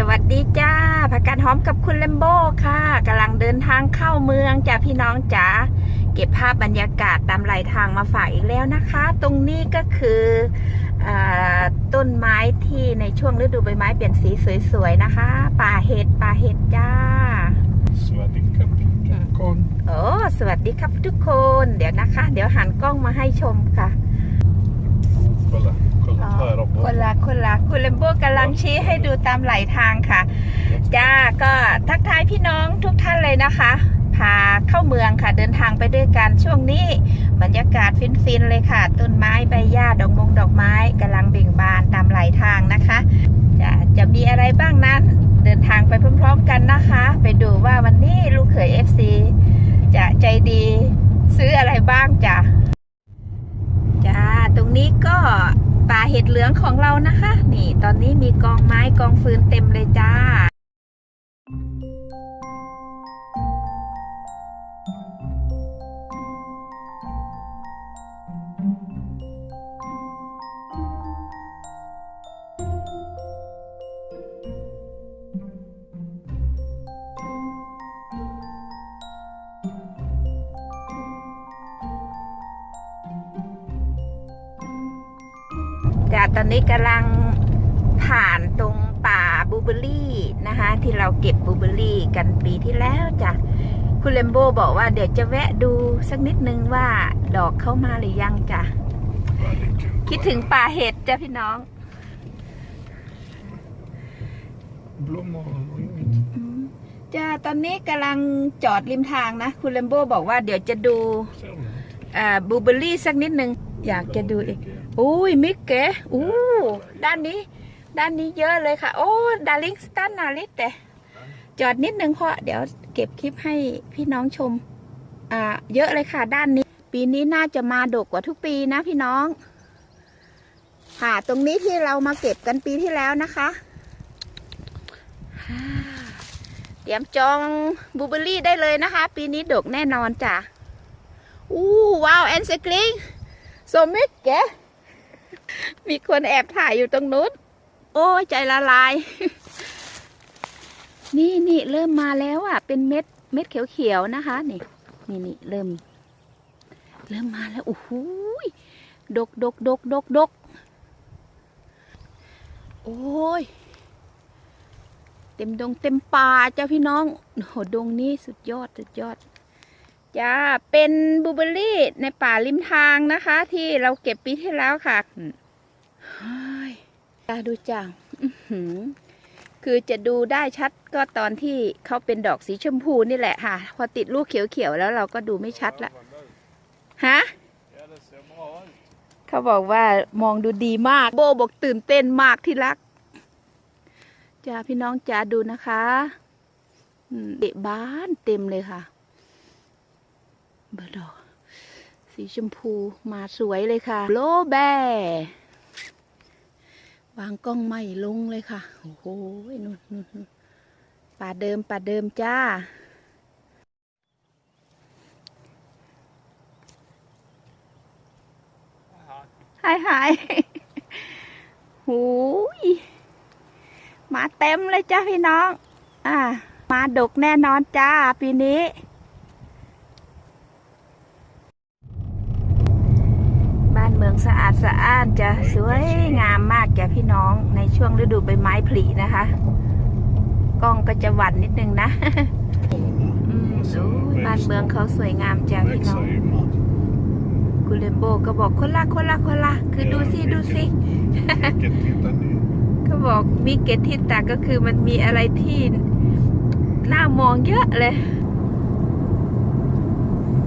สวัสดีจ้าผักกาดหอมกับคุณเลมโบค่ะกำลังเดินทางเข้าเมืองจ้าพี่น้องจ๋าเก็บภาพบรรยากาศตามไหลทางมาฝากอีกแล้วนะคะ ตรงนี้ก็คืออาต้นไม้ที่ในช่วงฤดูใบไม้เปลี่ยนสีสวยๆนะคะ ป่าเห็ดป่าเห็ดจ้า สวัสดีครับทุกคนโอ้สวัสดีครับทุกคนเดี๋ยวนะคะ เดี๋ยวหันกล้องมาให้ชมค่ะ kolla, kolla อ๋อ här คนละคนละคุณเลมโบกำลังชี้ให้ดูตามไหลทางค่ะ จ้าก็ทักทายพี่น้องทุกท่านเลยนะคะ พาเข้าเมืองค่ะเดินทางไปด้วยกันช่วงนี้ บรรยากาศฟินๆเลยค่ะ ต้นไม้ใบหญ้าดอกมงดอกไม้กำลังเบ่งบานตามไหลทางนะคะจะจะมีอะไรบ้างนั้น เดินทางไปพร้อมๆกันนะคะ ไปดูว่าวันนี้ลูกเขย FC จะใจดีซื้ออะไรบ้างจ้ะจ้าตรงนี้ก็ ป่าเห็ดเหลืองของเรานะคะ นี่ตอนนี้มีกองไม้กองฟืนเต็มเลยจ้า อนนี้กำลังผ่านตรงป่าบลูเบอร์รี่นะคะ ที่เราเก็บบลูเบอร์รี่กันปีที่แล้วจ้ะคุณเลมโบบอกว่าเดี๋ยวจะแวะดูสักนิดนึงว่าดอกเข้ามาหรือยังจ้ะ Väldigt kul. คิดถึงป่าเห็ดจ้ะพี่น้อง Blommor och inget. จ้ะตอนนี้กำลังจอดริมทางนะ คุณเลมโบบอกว่าเดี๋ยวจะดู Ser du något? อ่าบลูเบอร์รี่สักนิดนึง อยากจะดูอีกอุ้ยมิกเก๋อู้ด้านนี้ ด้านนี้เยอะเลยค่ะ โอ้ดาริงสตันนาลิสแต่จอดนิดนึงเพราะเดี๋ยวเก็บคลิปให้พี่น้องชม อ่า เยอะเลยค่ะ ด้านนี้ ปีนี้น่าจะมาดกกว่าทุกปีนะพี่น้อง ค่ะ ตรงนี้ที่เรามาเก็บกันปีที่แล้วนะคะเตรียมจองบูเบอร์รี่ได้เลยนะคะ ปีนี้ดกแน่นอนจ้ะอู้ว้าวแอนเซกลิง โซมิกแก มีคนแอบถ่ายอยู่ตรงนู้น โอ้ยใจละลาย นี่นี่เริ่มมาแล้วอะ เป็นเม็ดเม็ดเขียวๆนะคะ นี่นี่นี่เริ่ม เริ่มมาแล้วโอ้โหยดกดกดกดกดกโอ้ย เต็มดงเต็มป่าจ้าพี่น้องโอ้โหดงนี้สุดยอดสุดยอด จ้าเป็นบูเบอรี่ในป่าริมทางนะคะ ที่เราเก็บปีที่แล้วค่ะจ้าดูจ้าคือจะดูได้ชัดก็ตอนที่เขาเป็นดอกสีชมพูนี่แหละค่ะ พอติดลูกเขียวๆแล้วเราก็ดูไม่ชัดละฮะเขาบอกว่ามองดูดีมาก โบบอกตื่นเต้นมากที่รักจ้าพี่น้องจ้าดูนะคะเดะบานเต็มเลยค่ะ บอดอกสีชมพูมาสวยเลยค่ะ โลแบวางกล้องไม่ลงเลยค่ะ โอ้โหนู่นนู่นนู่นป่าเดิมป่าเดิมจ้า หายหายหูยมาเต็มเลยจ้าพี่น้อง อ่า มาดกแน่นอนจ้าปีนี้ บ้านเมือง สะอาดสะอ้านจะสวยงามมากจ้ะพี่น้องในช่วงฤดูใบไม้ผลินะคะ กล้องก็จะหวั่นนิดนึงนะอืมโอ้ยบ้านเมืองเขาสวยงามจ้ะพี่น้องกุเลมโบก็บอกคนละคนละคนละคือดูสิดูสิก็บอกมีเกตทิตาก็คือมันมีอะไรที่น่ามองเยอะเลย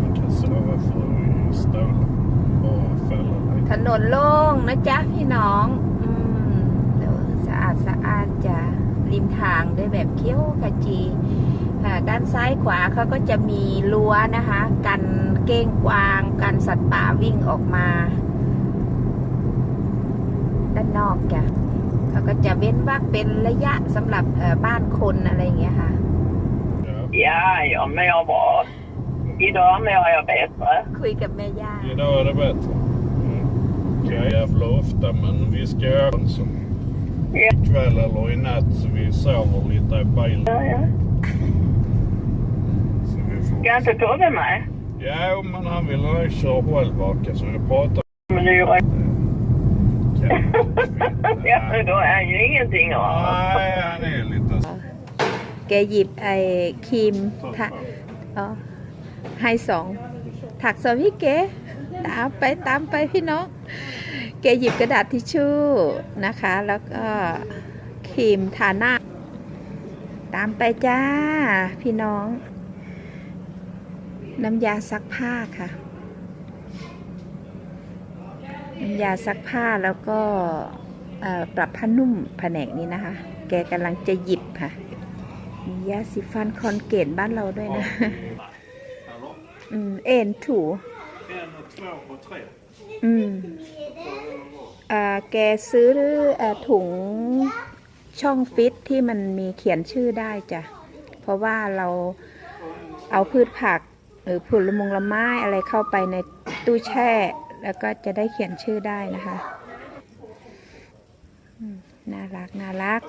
Vilken snöre för stål och fällor. ถนนโล่งนะจ๊ะพี่น้อง อืมเดี๋ยวสะอาดสะอาดจ้ะริมทางด้วยแบบเคี้ยวขจีค่ะด้านซ้ายขวาเขาก็จะมีรั้วนะคะ กันเก้งกวาง กันสัตว์ป่าวิ่งออกมา ด้านนอกจ้ะเขาก็จะเว้นวักเป็นระยะสำหรับเอ่อบ้านคนอะไรอย่างเงี้ยค่ะ Ja. Ja, ja, men jag var... Idag med har jag bättre. คุยกับแม่ย่า Idag är det bättre. Mm. Okej, jävla ofta, men vi ska göra en som Kväll eller i natt så vi sover lite i bilen. Ja, ja. Så vi får... Ska inte Tobbe med? Ja, men han vill nog köra själv baka så jag pratar Men det gör Ja, Ja. men då är ju ingenting att ha. Nej, han är lite... แกหยิบไอ้ครีมทะอ๋อให้สอง ถักสองพี่เก๋ตามไปตามไปพี่น้อง แกหยิบกระดาษทิชชู่นะคะ แล้วก็ครีมทาหน้า ตามไปจ้า พี่น้อง น้ำยาซักผ้าค่ะ น้ำยาซักผ้าแล้วก็ปรับผ้านุ่มแผนกนี้นะคะ แกกำลังจะหยิบค่ะมียาสีฟันคอนเกตบ้านเราด้วยนะ อืม เอ็นถู อืม แกซื้ออถุงช่องฟิตที่มันมีเขียนชื่อได้จ้ะ เพราะว่าเราเอาพืชผักหรือผลมงละไม้อะไรเข้าไปในตู้แช่ แล้วก็จะได้เขียนชื่อได้นะคะน่ารัก น่ารัก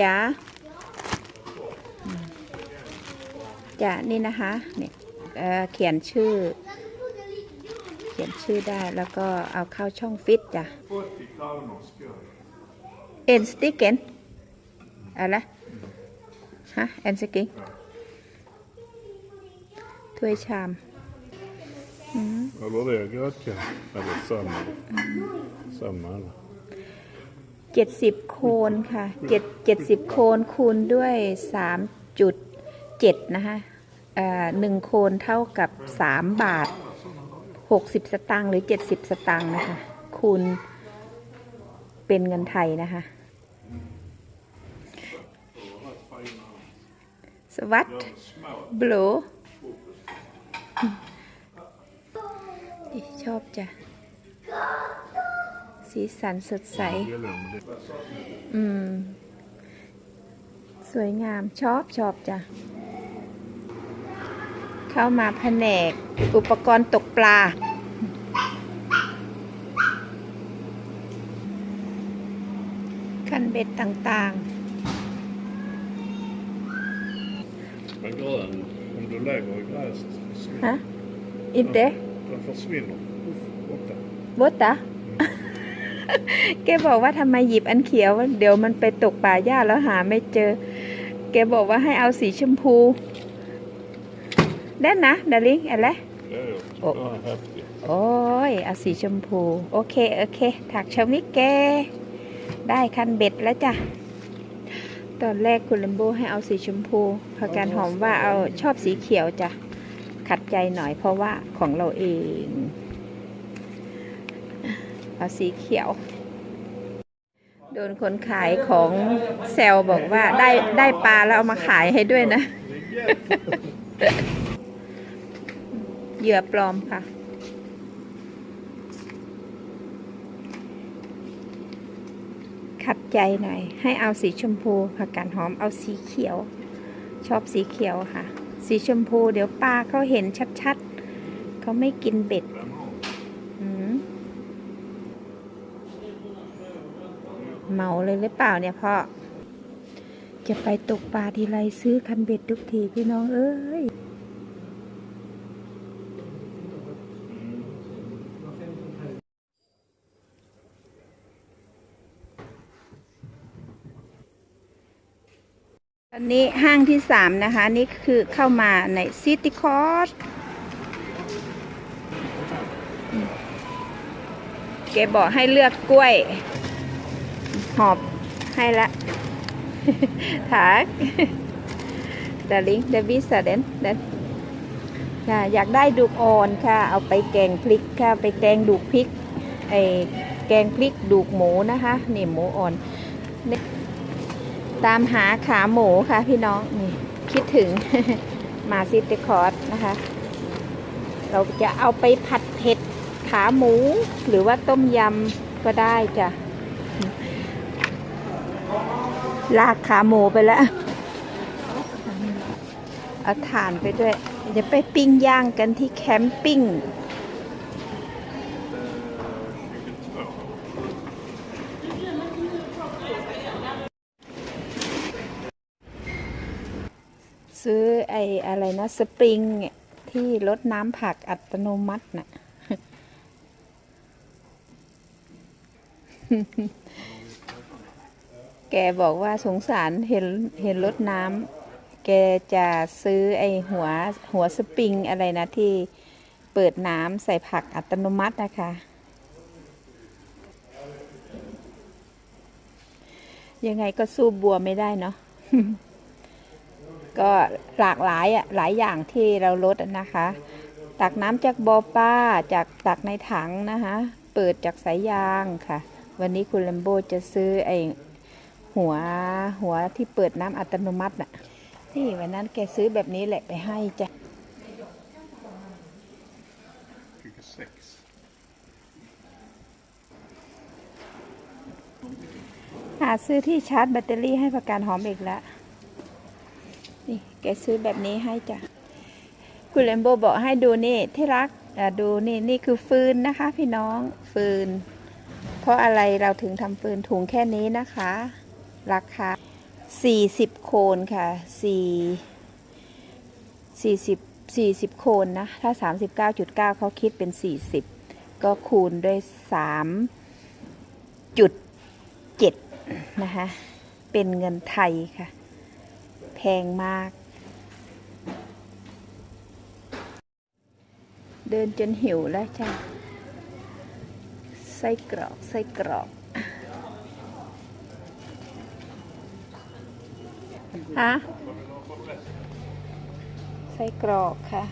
จ๋าจ๋านี่นะคะเนี่ยเเขียนชื่อ เขียนชื่อได้แล้วก็เอาเข้าช่องฟิตจ้ะ80 kronor skål. เอ็นสติกเกนอะไรฮะเอ็นสติกถ้วยชามอืม Eller det är grötkan. Eller samma. Samma eller? เจ็ดสิบโคนค่ะเจ็ดเจ็ดสิบโคนคูณด้วยสามจุดเจ็ดนะคะเอ่อหนึ่งโคนเท่ากับสามบาท หกสิบสตางค์หรือเจ็ดสิบสตางค์นะคะ คูณเป็นเงินไทยนะคะ สวัสดบลูชอบจ้ะ สีสันสดใส อืม สวยงามชอบชอบจ้ะ เข้ามาแผนกอุปกรณ์ตกปลา คันเบ็ดต่าง Men grön, om du lägger i gräs försvinner ๆฮะอินเด Den försvinner. Uff, borta. บดตะแกบอกว่าทำไมหยิบอันเขียว เดี๋ยวมันไปตกป่าหญ้าแล้วหาไม่เจอ แกบอกว่าให้เอาสีชมพู ได้นะดาริงอะไร Ja, ja. Och- Ja, häftigt. โอ้ย เอาสีชมพู โอเค โอเค ถักชมิกแกได้คันเบ็ดแล้วจ้ะ ตอนแรกคุณลัมโบให้เอาสีชมพูพาการหอมว่าเอาชอบสีเขียวจ้ะ ขัดใจหน่อยเพราะว่าของเราเอง เอาสีเขียว โดนคนขายของแซลบอกว่าได้ได้ปลาแล้วเอามาขายให้ด้วยนะ เหยื่อปลอมค่ะ ขัดใจหน่อย ให้เอาสีชมพูผักกาดหอมเอาสีเขียว ชอบสีเขียวค่ะ สีชมพูเดี๋ยวปลาเขาเห็นชัดๆ เขาไม่กินเบ็ดเมาเลยหรือเปล่าเนี่ยพ่อ จะไปตกปลาทีไรซื้อคันเบ็ดทุกทีพี่น้องเอ้ย ตอนนี้ห้างที่สามนะคะ นี่คือเข้ามาในซิตี้คอร์สแกบอกให้เลือกกล้วย หอบให้ละถักดาริงเดวิสเดนเดนค่ะอยากได้ดูกอ่อนค่ะ เอาไปแกงพริกค่ะ ไปแกงดูกพริกไอแกงพริกดูกหมูนะคะ นี่หมูอ่อน ตามหาขาหมูค่ะพี่น้องนี่คิดถึงมาซิตี้คอร์สนะคะ เราจะเอาไปผัดเผ็ดขาหมู หรือว่าต้มยำก็ได้จ้ะลากขาหมูไปแล้ว เอาถ่านไปด้วย เดี๋ยวไปปิ้งย่างกันที่แคมปิ้ง อไออะไรนะ สปริงที่ลดน้ำผักอัตโนมัติน่ะแกบอกว่าสงสารเห็นเห็นรถน้ำแกจะซื้อไอหัวหัวสปริงอะไรนะที่เปิดน้ำใส่ผักอัตโนมัตินะคะ ยังไงก็สู้บัวไม่ได้เนาะ ก็หลากหลายอะหลายอย่างที่เราลดนะคะ ตักน้ำจากบ่อป้าจากตักในถังนะคะเปิดจากสายยางค่ะ วันนี้คุณแลมโบจะซื้อไอหัวหัวที่เปิดน้ำอัตโนมัติน่ะนี่วันนั้นแกซื้อแบบนี้แหละไปให้จ้ะ หาซื้อที่ชาร์จแบตเตอรี่ให้ประกันหอมอีกแล้ว แกซื้อแบบนี้ให้จ้ะ คุณเลมโบบอกให้ดูนี่ที่รักดูนี่นี่คือฟืนนะคะ พี่น้องฟืน เพราะอะไรเราถึงทำฟืนถุงแค่นี้นะคะ ราคา 40 โคนค่ะ 4 40 40 โคนนะ ถ้า 39.9เขาคิดเป็น 40 ก็คูณด้วย3จุด7นะคะ เป็นเงินไทยค่ะ แพงมาก เดินจนหิวแล้วจ้ะไส้กรอกไส้กรอกฮะไส้กรอกค่ะ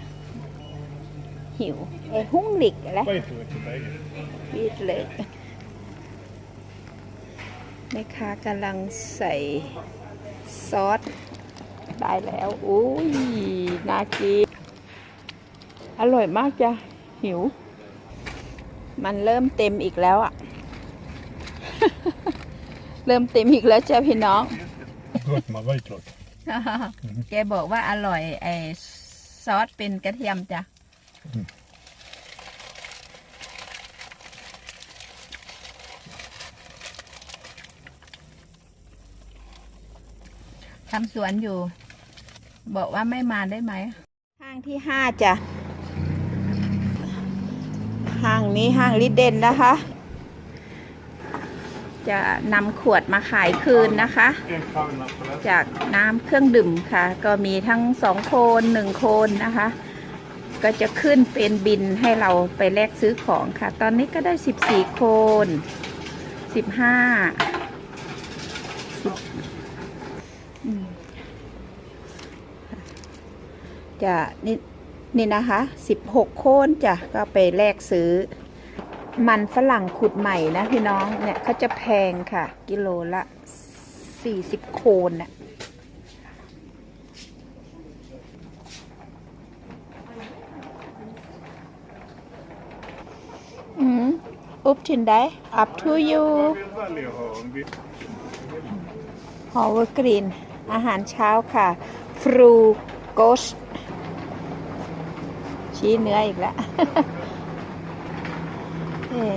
หิวไอ้หุ้งหลิกอะไร Wait till it's a bag. วีดเลยแม่ค้ากำลังใส่ซอสได้แล้ว อุ้ย น่ากิน อร่อยมากจ้ะ หิว มันเริ่มเต็มอีกแล้วอะเริ่มเต็มอีกแล้วจ้ะพี่น้อง Gott med vitlök. แกบอกว่าอร่อยไอซอสเป็นกระเทียมจ้ะ ทำสวนอยู่ บอกว่าไม่มาได้ไหม ห้างที่ห้าจ้ะ ห้างนี้ห้างลิเดนนะคะ จะนำขวดมาขายคืนนะคะ จากน้ำเครื่องดื่มค่ะ ก็มีทั้งสองโคนหนึ่งโคนนะคะ ก็จะขึ้นเป็นบินให้เราไปแลกซื้อของค่ะ ตอนนี้ก็ได้สิบสี่โคนสิบห้าจะนี่ นี่นะคะสิบหกโคนจ้ะก็ไปแลกซื้อ มันฝรั่งขุดใหม่นะพี่น้องเนี่ยเขาจะแพงค่ะ กิโลละสี่สิบโคนน่ะอืมอุบทินได้ up to you ฮอเวอร์กรีน อาหารเช้าค่ะ ฟรูโกส ชี้เนื้ออีกแล้วเอ่อ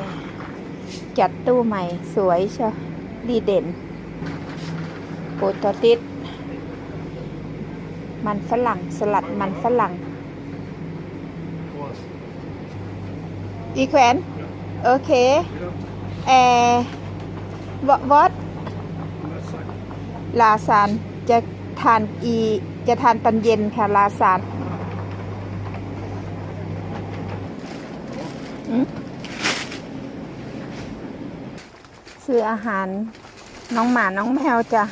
จัดตู้ใหม่ สวยเชียวดีเด่นโปตติสมันฝรั่งสลัดมันฝรั่ง อีแขวนโอเคเออววอตลาซานจะทานอีจะทานตอนเย็นค่ะลาซานอืม ซื้ออาหารน้องหมาน้องแมวจะ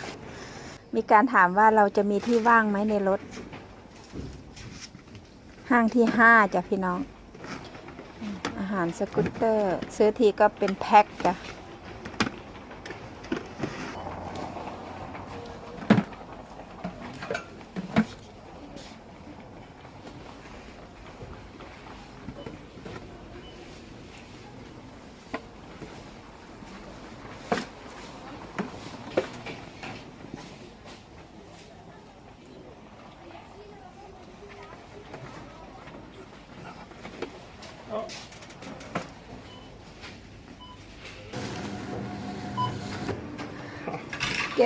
มีการถามว่าเราจะมีที่ว่างไหมในรถ ห้างที่ห้าจ้ะพี่น้อง อาหารสกูตเตอร์ ซื้อทีก็เป็นแพ็คจ้ะ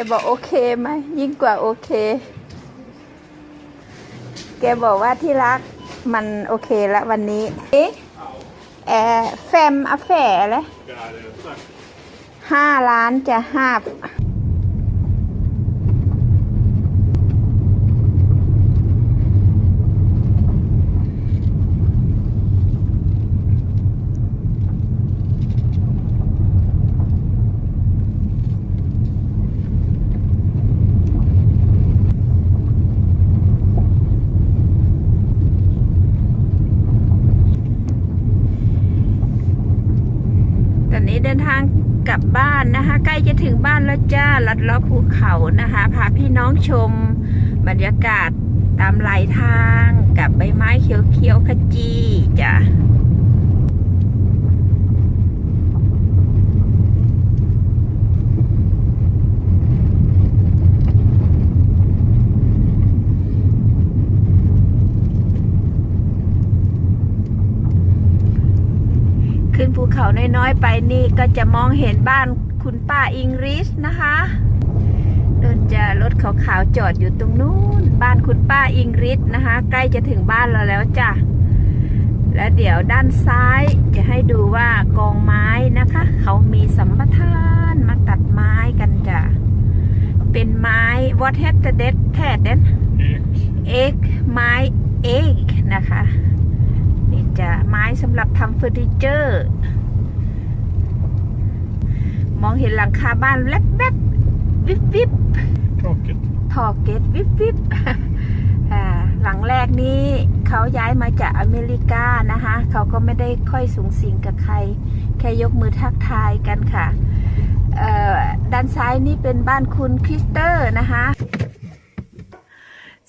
กบอกโอเคไหมยิ่งกว่าโอเค แกบอกว่าที่รักมันโอเคแล้ววันนี้เอ๊ะแอร์แฟมอาแฝเลยห้าล้านจะห้าตอนนี้เดินทางก ลับบ้านนะคะ ใกล้จะถึงบ้านแล้วจ้าลัดล้อภูเขานะคะ พาพี่น้องชมบรรยากาศตามไหลทางกับใบไม้เขียวๆขจีจ้ะ เขาน้อยๆไปนี่ก็จะมองเห็นบ้านคุณป้าอิงริสนะคะเดินจะรถขาวๆจอดอยู่ตรงนู้น บ้านคุณป้าอิงริสนะคะ ใกล้จะถึงบ้านเราแล้วจ้ะ และเดี๋ยวด้านซ้ายจะให้ดูว่ากองไม้นะคะ เขามีสัมปทานมาตัดไม้กันจ้ะ เป็นไม้ what has the dead แท้เด่น Ek. เอกไม้เอกนะคะ นี่จะไม้สำหรับทำเฟอร์นิเจอร์ มองเห็นหลังคาบ้านแวบๆบวิบวิบ Taket. ทอเกตวิบวิบอ่าหลังแรกนี้เขาย้ายมาจากอเมริกานะคะ เขาก็ไม่ได้ค่อยสูงสิงกับใคร แค่ยกมือทักทายกันค่ะเอ่อด้านซ้ายนี่เป็นบ้านคุณคริสเตอร์นะคะ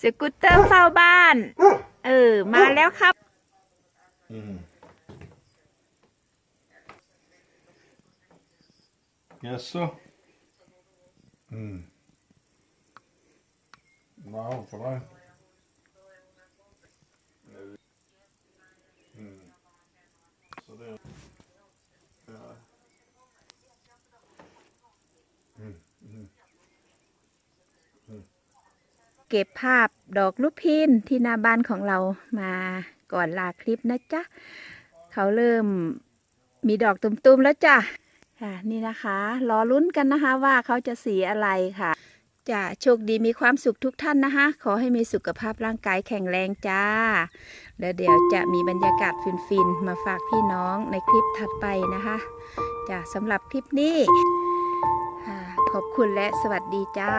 สกูตเตอร์เฝ้าบ้าน เออ มาแล้วครับ Mm. Jaså? Mm. Wow, for dig. Mm. Så det er... Ja. Mm. Mm. เก็บภาพดอกลูกพินที่หน้าบ้านของเรามาก่อนลาคลิปนะจ๊ะ เขาเริ่มมีดอกตุ่มๆแล้วจ้ะ ค่ะนี่นะคะรอลุ้นกันนะคะว่าเขาจะสีอะไรค่ะ จะโชคดีมีความสุขทุกท่านนะคะ ขอให้มีสุขภาพร่างกายแข็งแรงจ้า แล้วเดี๋ยวจะมีบรรยากาศฟินๆ มาฝากพี่น้องในคลิปถัดไปนะคะจ้ะสำหรับคลิปนี้ขอบคุณและสวัสดีจ้า